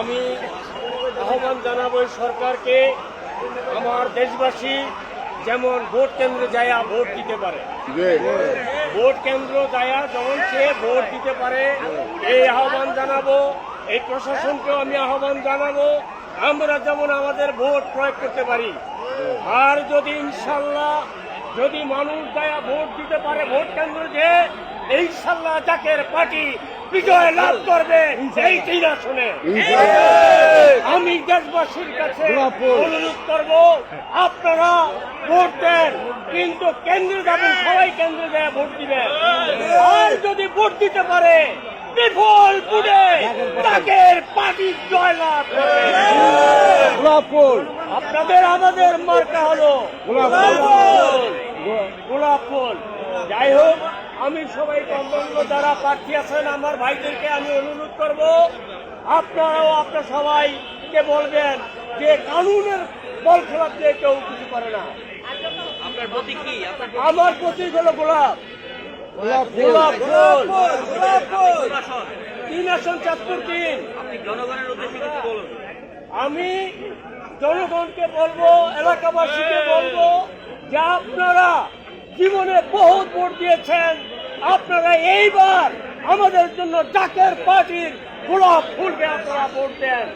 আমি আহ্বান জানাব সরকারকে, আমার দেশবাসী যেমন ভোট কেন্দ্রে যায় ভোট দিতে পারে। ভোট কেন্দ্র যায় যখন সে ভোট দিতে পারে, এই আহ্বান জানাব, এই প্রশাসনকেও আমি আহ্বান জানাব, আমরা যেমন আমাদের ভোট প্রয়োগ করতে পারি। আর যদি ইনশাল্লাহ, যদি মানুষ দয়া ভোট দিতে পারে ভোট কেন্দ্র যে, ইনশাল্লাহ জাকের পার্টি বিজয় লাভ করবে এই তিন আসনে। আমি দেশবাসীর কাছে অনুরোধ করব আপনারা ভোট দেন কিন্তু কেন্দ্রে যাবেন সবাই কেন্দ্রে যায় ভোট দিবেন। আর যদি ভোট দিতে পারে বিফল পুড়ে তাকের পার্টি জয়লাভ করবে। আপনাদের আমাদের মার্কা হলো গোলাপ ফুল যাই হোক আমি সবাই অন্যান্য যারা প্রার্থী আছেন আমার ভাইদেরকে আমি অনুরোধ করব আপনারাও আপনার সবাইকে বলবেন যে কানুনের বল খেলাপ দিয়ে কেউ কিছু করে না। আমার প্রতীক হলো গোলাপ। গোলাপ ফুল প্রশাসন তিন আসন। চাঁদপুর তিন। আপনি জনগণের উদ্দেশ্যে কিছু বলুন। আমি জনগণকে বলব এলাকাবাসীকে বলব যে আপনারা জীবনে বহুত ভোট দিয়েছেন, আপনারা এইবার আমাদের জন্য ডাকের পার্টির গোলাপ ফুলকে আপনারা ভোট দেন।